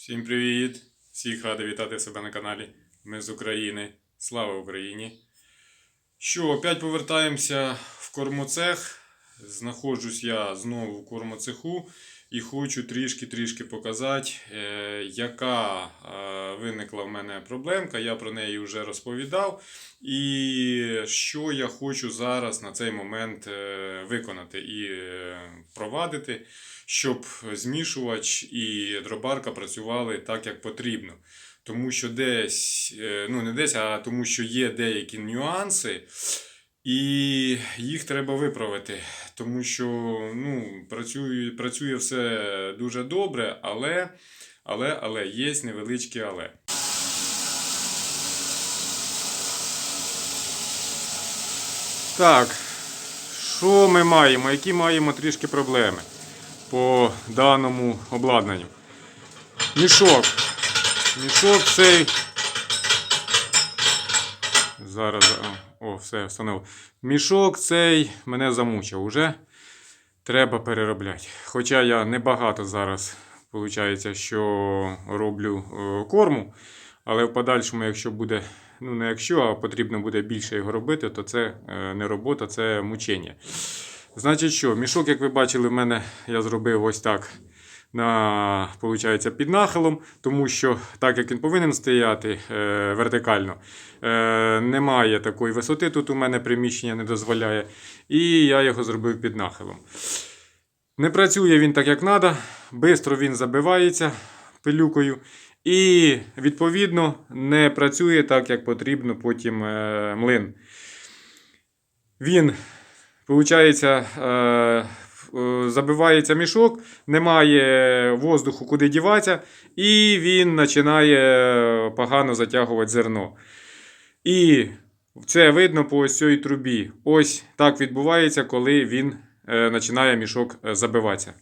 Всім привіт! Всіх радий вітати себе на каналі. Ми з України. Слава Україні! Що, опять повертаємося в кормоцех. Знаходжусь я знову в кормоцеху і хочу трішки-трішки показати, е, яка е, виникла в мене проблемка. Я про неї вже розповідав. І що я хочу зараз на цей момент е, виконати і провадити, щоб змішувач і дробарка працювали так, як потрібно. Тому що десь, ну не десь, а тому що є деякі нюанси, і їх треба виправити. Тому що ну, працює, працює все дуже добре, але, але, але є невеличке але. Так, що ми маємо? Які маємо трішки проблеми по даному обладнанню? Мішок. Мішок цей. Зараз. О, все, встановив. Мішок цей мене замучив уже. Треба переробляти. Хоча я небагато зараз, виходить, що роблю е, корму. Але в подальшому, якщо буде, ну не якщо, а потрібно буде більше його робити, то це е, не робота, це мучення. Значить, що, мішок, як ви бачили, в мене я зробив ось так. На, получається, під нахилом, тому що так як він повинен стояти е, вертикально, е, немає такої висоти. Тут у мене приміщення не дозволяє. І я його зробив під нахилом. Не працює він так, як треба, швидко він забивається пилюкою. І, відповідно, не працює так, як потрібно потім е, млин. Він, виходить, е, забивається мішок, немає воздуху, куди діватися, і він починає погано затягувати зерно. І це видно по ось цій трубі. Ось так відбувається, коли він е, починає мішок е, забиватися.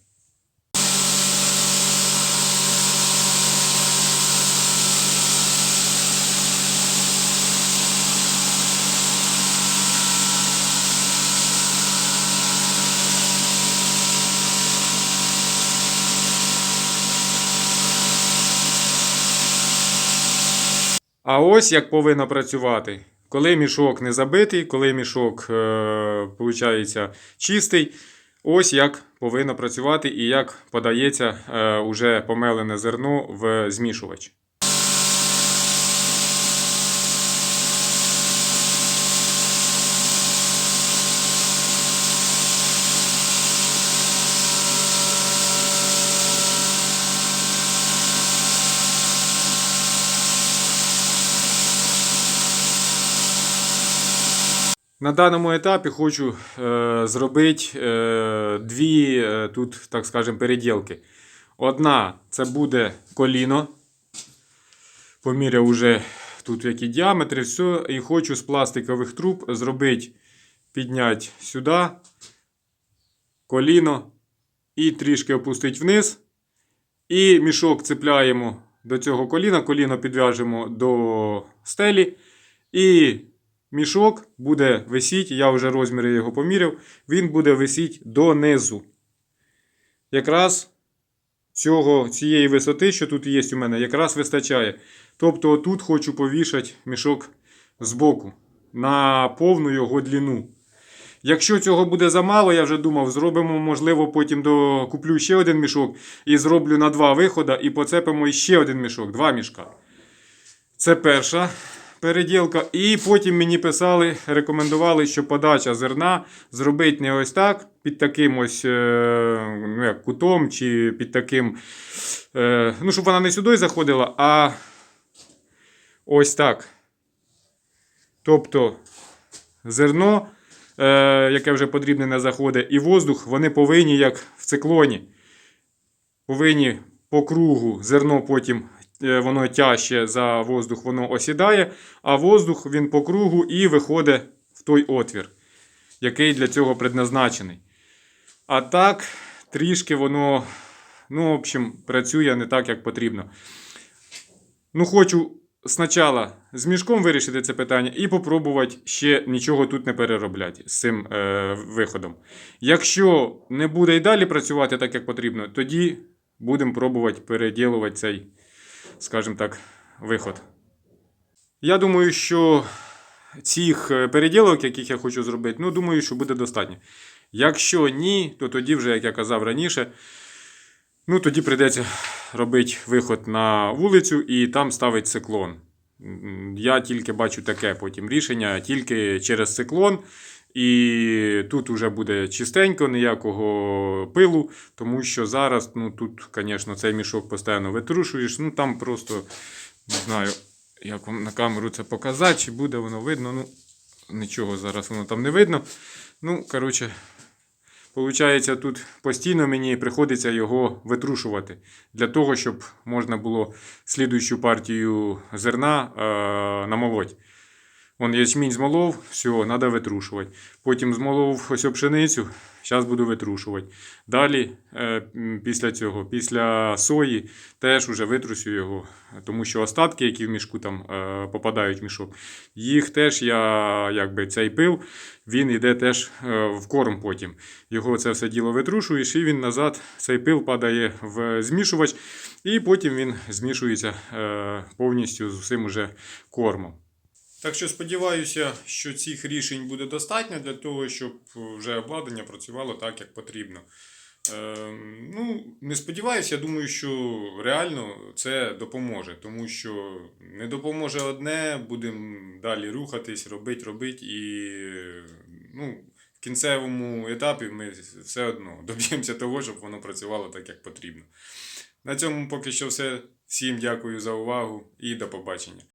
А ось як повинно працювати. Коли мішок не забитий, коли мішок е, виходить, чистий, ось як повинно працювати і як подається е, уже помелене зерно в змішувач. На даному етапі хочу е, зробити е, дві е, тут, так скажемо, переділки. Одна це буде коліно. Поміряв уже тут які діаметри, все. І хочу з пластикових труб зробити, підняти сюди коліно і трішки опустити вниз. І мішок цепляємо до цього коліна, коліно підв'яжемо до стелі. І мішок буде висіти, я вже розміри його поміряв, він буде висіти донизу. Якраз цього, цієї висоти, що тут є у мене, якраз вистачає. Тобто тут хочу повішати мішок збоку на повну його длину. Якщо цього буде замало, я вже думав, зробимо, можливо, потім до... куплю ще один мішок і зроблю на два виходи і поцепимо ще один мішок, два мішка. Це перша переділка. І потім мені писали, рекомендували, що подача зерна зробити не ось так, під таким ось е, ну, як кутом, чи під таким. е, Ну, щоб вона не сюди заходила, а ось так. Тобто зерно, е, яке вже потрібне не заходить, і воздух, вони повинні, як в циклоні, повинні по кругу зерно потім воно тяжче за воздух, воно осідає, а воздух він по кругу і виходить в той отвір, який для цього предназначений. А так, трішки воно, ну, в общем, працює не так, як потрібно. Ну, хочу спочатку з мішком вирішити це питання і попробувати ще нічого тут не переробляти з цим е, виходом. Якщо не буде і далі працювати так, як потрібно, тоді будемо пробувати переділувати цей скажімо так, виход. Я думаю, що цих е, переділок, яких я хочу зробити, ну, думаю, що буде достатньо. Якщо ні, то тоді вже, як я казав раніше, ну, тоді прийдеться робити виход на вулицю і там ставить циклон. Я тільки бачу таке потім рішення, тільки через циклон. І тут вже буде чистенько, ніякого пилу, тому що зараз, ну тут, звісно, цей мішок постійно витрушуєш. Ну там просто не знаю, як вам на камеру це показати, чи буде воно видно. Ну, нічого зараз воно там не видно. Ну, коротше, Получається, тут постійно мені приходиться його витрушувати для того, щоб можна було слідуючу партію зерна е, намолоть. Вон ячмінь змолов, все, треба витрушувати. Потім змолов ось пшеницю, зараз буду витрушувати. Далі, е, після цього, після сої, теж уже витрусю його, тому що остатки, які в мішку там е, попадають в мішок, їх теж я, якби цей пил, він йде теж е, в корм потім. Його це все діло витрушуєш, і він назад, цей пил падає в змішувач, і потім він змішується повністю з усім уже кормом. Так що сподіваюся, що цих рішень буде достатньо для того, щоб вже обладнання працювало так, як потрібно. Е, ну, не сподіваюся, я думаю, що реально це допоможе, тому що не допоможе одне, будемо далі рухатись, робити, робити, і ну, в кінцевому етапі ми все одно доб'ємося того, щоб воно працювало так, як потрібно. На цьому поки що все. Всім дякую за увагу і до побачення.